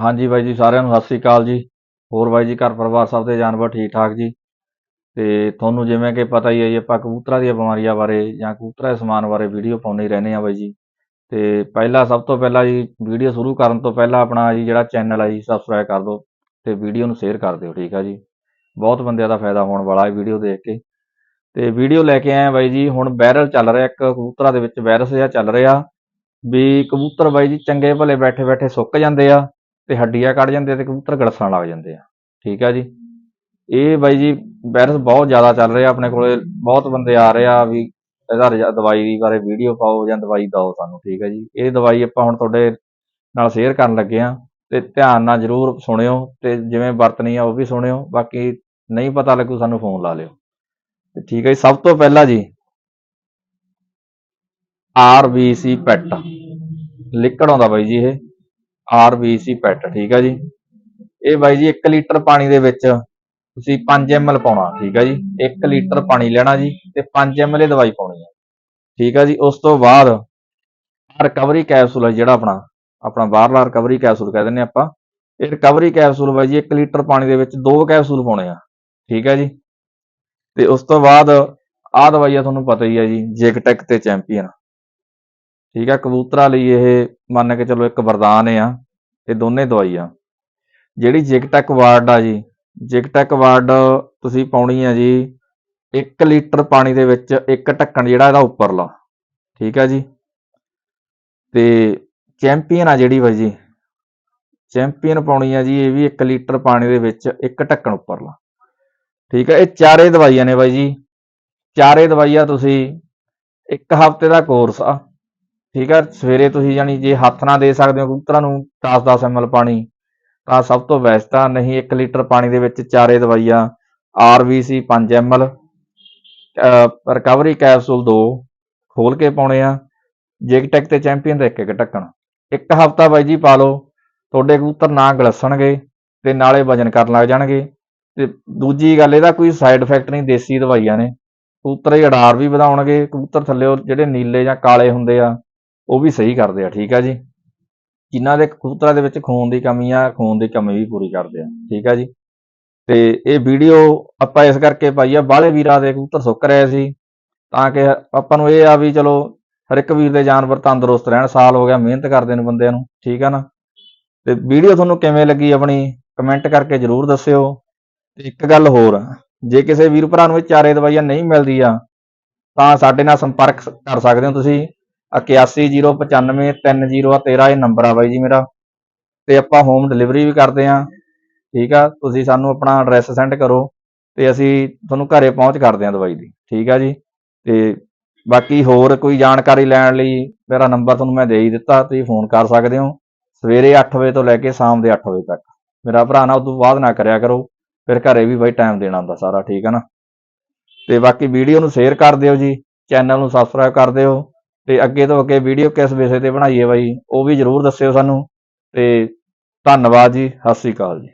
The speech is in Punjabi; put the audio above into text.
ਹਾਂਜੀ ਬਾਈ ਜੀ, ਸਾਰਿਆਂ ਨੂੰ ਸਤਿ ਸ੍ਰੀ ਅਕਾਲ ਜੀ। ਹੋਰ ਬਾਈ ਜੀ, ਘਰ ਪਰਿਵਾਰ ਸਭ ਦੇ ਜਾਨਵਰ ਠੀਕ ਠਾਕ ਜੀ? ਤੇ ਤੁਹਾਨੂੰ ਜਿਵੇਂ ਕਿ ਪਤਾ ਹੀ ਹੈ ਜੀ, ਆਪਾਂ ਕਬੂਤਰਾਂ ਦੀਆਂ ਬਿਮਾਰੀਆਂ ਬਾਰੇ ਜਾਂ ਕਬੂਤਰਾਂ ਦੇ ਸਮਾਨ ਬਾਰੇ ਵੀਡੀਓ ਪਾਉਂਦੇ ਹੀ ਰਹਿੰਦੇ ਆ ਬਾਈ ਜੀ। ਤੇ ਪਹਿਲਾਂ ਸਭ ਤੋਂ ਪਹਿਲਾਂ ਜੀ, ਵੀਡੀਓ ਸ਼ੁਰੂ ਕਰਨ ਤੋਂ ਪਹਿਲਾਂ ਆਪਣਾ ਜੀ ਜਿਹੜਾ ਚੈਨਲ ਹੈ ਜੀ ਸਬਸਕ੍ਰਾਈਬ ਕਰ ਦਿਓ ਤੇ ਵੀਡੀਓ ਨੂੰ ਸ਼ੇਅਰ ਕਰ ਦਿਓ, ਠੀਕ ਆ ਜੀ? ਬਹੁਤ ਬੰਦਿਆਂ ਦਾ ਫਾਇਦਾ ਹੋਣ ਵਾਲਾ ਹੈ ਵੀਡੀਓ ਦੇਖ ਕੇ। ਤੇ ਵੀਡੀਓ ਲੈ ਕੇ ਆਏ ਬਾਈ ਜੀ, ਹੁਣ ਵਾਇਰਲ ਚੱਲ ਰਿਹਾ, ਇੱਕ ਕਬੂਤਰਾਂ ਦੇ ਵਿੱਚ ਵਾਇਰਸ ਜਿਹਾ ਚੱਲ ਰਿਹਾ ਵੀ ਕਬੂਤਰ ਬਾਈ ਜੀ ਚੰਗੇ ਭਲੇ ਬੈਠੇ ਬੈਠੇ ਸੁੱਕ ਜਾਂਦੇ ਆ। ਤੇ ਹੱਡੀਆਂ ਕੱਢ ਜਾਂਦੇ ਆ ਤੇ ਕਬੂਤਰ ਗਲਸਣ ਲੱਗ ਜਾਂਦੇ ਆ। ਠੀਕ ਆ ਜੀ? ਇਹ ਬਾਈ ਜੀ ਵਾਇਰਸ ਬਹੁਤ ਜ਼ਿਆਦਾ ਚੱਲ ਰਿਹਾ ਆਪਣੇ ਕੋਲੇ। ਬਹੁਤ ਬੰਦੇ ਆ ਰਹੇ ਆ ਵੀ ਇਹਦਾ ਰਜਾ- ਦਵਾਈ ਬਾਰੇ ਵੀਡੀਓ ਪਾਓ ਜਾਂ ਦਵਾਈ ਦਿਓ ਸਾਨੂੰ, ਠੀਕ ਆ ਜੀ? ਇਹ ਦਵਾਈ ਆਪਾਂ ਹੁਣ ਤੁਹਾਡੇ ਨਾਲ ਸ਼ੇਅਰ ਕਰਨ ਲੱਗੇ ਆ ਤੇ ਧਿਆਨ ਨਾਲ ਜਰੂਰ ਸੁਣਿਓ ਤੇ ਜਿਵੇਂ ਵਰਤਣੀ ਆ ਉਹ ਵੀ ਸੁਣਿਓ। ਬਾਕੀ ਨਹੀਂ ਪਤਾ ਲੱਗੂ ਸਾਨੂੰ ਫੋਨ ਲਾ ਲਿਓ। ਤੇ ਠੀਕ ਹੈ ਜੀ, ਸਭ ਤੋਂ ਪਹਿਲਾਂ ਜੀ ਆਰਬੀਸੀ ਪੈਟ ਲਿਕੜ ਆਉਂਦਾ ਬਾਈ ਜੀ ਇਹ। ਆਰਬੀਸੀ ਪੈਟ ਠੀਕ ਹੈ ਜੀ। ਇਹ ਬਾਈ ਜੀ 1 ਲੀਟਰ ਪਾਣੀ ਦੇ ਵਿੱਚ ਤੁਸੀਂ 5 ml ਪਾਉਣਾ, ਠੀਕ ਹੈ ਜੀ। 1 ਲੀਟਰ ਪਾਣੀ ਲੈਣਾ ਜੀ ਤੇ 5 ml ਇਹ ਦਵਾਈ ਪਾਉਣੀ ਹੈ ਠੀਕ ਹੈ ਜੀ, ਉਸ ਤੋਂ ਬਾਅਦ ਰਿਕਵਰੀ ਕੈਪਸੂਲ ਹੈ ਜਿਹੜਾ ਆਪਣਾ ਆਪਣਾ ਬਾਹਰਲਾ ਰਿਕਵਰੀ ਕੈਪਸੂਲ ਕਹਿ ਦਿੰਦੇ ਆਪਾਂ। ਇਹ ਰਿਕਵਰੀ ਕੈਪਸੂਲ ਬਾਈ ਜੀ 1 ਲੀਟਰ ਪਾਣੀ ਦੇ ਵਿੱਚ ਦੋ ਕੈਪਸੂਲ ਪਾਉਣੇ ਆ, ਠੀਕ ਹੈ ਜੀ। ਤੇ ਉਸ ਤੋਂ ਬਾਅਦ ਆਹ ਦਵਾਈ ਆ, ਤੁਹਾਨੂੰ ਪਤਾ ਹੀ ਹੈ ਜੀ ਜੇਕਟੈਕ ਤੇ ਚੈਂਪੀਅਨ ਠੀਕ ਆ, ਕਬੂਤਰਾਂ ਲਈ ਇਹ ਮੰਨ ਕੇ ਚਲੋ ਇੱਕ ਵਰਦਾਨ ਆ ਇਹ ਦੋਨੇ ਦਵਾਈ ਆ। ਜਿਹੜੀ ਜਿਗਟੈਕ ਵਾਰਡ ਆ ਜੀ ਜਿਗਟੈਕ ਵਾਰਡ ਤੁਸੀਂ ਪਾਉਣੀ ਆ ਜੀ 1 ਲੀਟਰ ਪਾਣੀ ਦੇ ਵਿੱਚ ਇੱਕ ਢੱਕਣ ਜਿਹੜਾ ਇਹਦਾ ਉੱਪਰਲਾ, ਠੀਕ ਆ ਜੀ। ਤੇ ਚੈਂਪੀਅਨ ਆ ਜਿਹੜੀ ਬਾਈ ਜੀ, ਚੈਂਪੀਅਨ ਪਾਉਣੀ ਆ ਜੀ ਇਹ ਵੀ 1 ਲੀਟਰ ਪਾਣੀ ਦੇ ਵਿੱਚ ਇੱਕ ਢੱਕਣ ਉੱਪਰਲਾ, ਠੀਕ ਆ। ਇਹ ਚਾਰੇ ਦਵਾਈਆਂ ਨੇ ਬਾਈ ਜੀ, ਚਾਰੇ ਦਵਾਈਆਂ ਤੁਸੀਂ ਇੱਕ ਹਫ਼ਤੇ ਦਾ ਕੋਰਸ ਆ ਠੀਕ ਹੈ ਸਵੇਰੇ ਤੁਸੀਂ ਜਾਨੀ ਜੇ ਹੱਥ ਨਾਲ ਦੇ ਸਕਦੇ ਹੋ ਕਬੂਤਰਾਂ ਨੂੰ 10-10 ml ਪਾਣੀ, ਤਾਂ ਸਭ ਤੋਂ ਬੈਸਟ ਆ, ਨਹੀਂ 1 ਲੀਟਰ ਪਾਣੀ ਦੇ ਵਿੱਚ ਚਾਰੇ ਦਵਾਈਆਂ RVC 5 ml ਰਿਕਵਰੀ ਕੈਪਸੂਲ 2 ਖੋਲ ਕੇ ਪਾਉਣੇ ਆ ਜਿਗਟੈਕ ਤੇ ਚੈਂਪੀਅਨ ਦਾ ਇੱਕ ਇੱਕ ਢੱਕਣ ਇੱਕ ਹਫ਼ਤਾ ਬਾਈ ਜੀ ਪਾ ਲਓ, ਤੁਹਾਡੇ ਕਬੂਤਰ ਨਾ ਗਲਸਣਗੇ ਤੇ ਨਾਲੇ ਵਜਨ ਕਰਨ ਲੱਗ ਜਾਣਗੇ। ਤੇ ਦੂਜੀ ਗੱਲ, ਇਹਦਾ ਕੋਈ ਸਾਈਡ ਇਫੈਕਟ ਨਹੀਂ, ਦੇਸੀ ਦਵਾਈਆਂ ਨੇ। ਕਬੂਤਰ ਦੇ ਅਡਾਰ ਵੀ ਵਧਾਉਣਗੇ, ਕਬੂਤਰ ਥੱਲੇ ਜਿਹੜੇ ਨੀਲੇ ਜਾਂ ਕਾਲੇ ਹੁੰਦੇ ਆ ਉਹ ਵੀ ਸਹੀ ਕਰਦੇ ਆ, ਠੀਕ ਆ ਜੀ। ਜਿਨ੍ਹਾਂ ਦੇ ਕਬੂਤਰਾਂ ਦੇ ਵਿੱਚ ਖੂਨ ਦੀ ਕਮੀ ਆ, ਖੂਨ ਦੀ ਕਮੀ ਵੀ ਪੂਰੀ ਕਰਦੇ ਆ, ਠੀਕ ਆ ਜੀ। ਤੇ ਇਹ ਵੀਡੀਓ ਆਪਾਂ ਇਸ ਕਰਕੇ ਪਾਈ ਆ, ਬਾਹਲੇ ਵੀਰਾਂ ਦੇ ਕਬੂਤਰ ਸੁੱਕ ਰਹੇ ਸੀ, ਤਾਂ ਕਿ ਆਪਾਂ ਨੂੰ ਇਹ ਆ ਵੀ ਚਲੋ, ਹਰ ਇੱਕ ਵੀਰ ਦੇ ਜਾਨਵਰ ਤੰਦਰੁਸਤ ਰਹਿਣ, ਸਾਲ ਹੋ ਗਿਆ ਮਿਹਨਤ ਕਰਦੇ ਨੇ ਬੰਦਿਆਂ ਨੂੰ, ਠੀਕ ਆ ਨਾ। ਤੇ ਵੀਡੀਓ ਤੁਹਾਨੂੰ ਕਿਵੇਂ ਲੱਗੀ ਆਪਣੀ, ਕਮੈਂਟ ਕਰਕੇ ਜਰੂਰ ਦੱਸਿਓ। ਤੇ ਇੱਕ ਗੱਲ ਹੋਰ, ਜੇ ਕਿਸੇ ਵੀਰ ਭਰਾ ਨੂੰ ਇਹ ਚਾਰੇ ਦਵਾਈਆਂ ਨਹੀਂ ਮਿਲਦੀ ਆ ਤਾਂ ਸਾਡੇ ਨਾਲ ਸੰਪਰਕ ਕਰ ਸਕਦੇ ਹੋ ਤੁਸੀਂ। 81095303 ਇਹ ਨੰਬਰ ਆ ਬਾਈ ਜੀ ਮੇਰਾ। ਤੇ ਆਪਾਂ ਹੋਮ ਡਿਲੀਵਰੀ ਵੀ ਕਰਦੇ ਆ ਠੀਕ ਆ? ਤੁਸੀਂ ਸਾਨੂੰ ਆਪਣਾ ਐਡਰੈਸ ਸੈਂਡ ਕਰੋ ਤੇ ਅਸੀਂ ਤੁਹਾਨੂੰ ਘਰੇ ਪਹੁੰਚ ਕਰਦੇ ਆ ਦਵਾਈ ਦੀ। ਠੀਕ ਆ ਜੀ? ਤੇ ਬਾਕੀ ਹੋਰ ਕੋਈ ਜਾਣਕਾਰੀ ਲੈਣ ਲਈ ਮੇਰਾ ਨੰਬਰ ਤੁਹਾਨੂੰ ਮੈਂ ਦੇ ਹੀ ਦਿੱਤਾ, ਤੁਸੀਂ ਫੋਨ ਕਰ ਸਕਦੇ ਹੋ। ਸਵੇਰੇ 8 ਵਜੇ ਤੋਂ ਲੈ ਕੇ ਸ਼ਾਮ ਦੇ 8 ਵਜੇ ਤੱਕ। ਮੇਰਾ ਭਰਾ ਨਾ ਉਦੋਂ ਬਾਅਦ ਨਾ ਕਰਿਆ ਕਰੋ, ਫਿਰ ਘਰੇ ਵੀ ਬਾਈ ਟਾਈਮ ਦੇਣਾ ਹੁੰਦਾ ਸਾਰਾ, ਠੀਕ ਆ ਨਾ? ਤੇ ਬਾਕੀ ਵੀਡੀਓ ਨੂੰ ਸ਼ੇਅਰ ਕਰ ਦਿਓ ਜੀ ਚੈਨਲ ਨੂੰ ਸਬਸਕ੍ਰਾਈਬ ਕਰ ਦਿਓ। ਤੇ ਅੱਗੇ ਤੋਂ ਅੱਗੇ ਵੀਡੀਓ ਕਿਸ ਵਿਸ਼ੇ ਤੇ ਬਣਾਈਏ ਬਾਈ, ਉਹ ਵੀ ਜਰੂਰ ਦੱਸਿਓ ਸਾਨੂੰ ਤੇ ਧੰਨਵਾਦ ਜੀ, ਸਤਿ ਸ੍ਰੀ ਅਕਾਲ ਜੀ।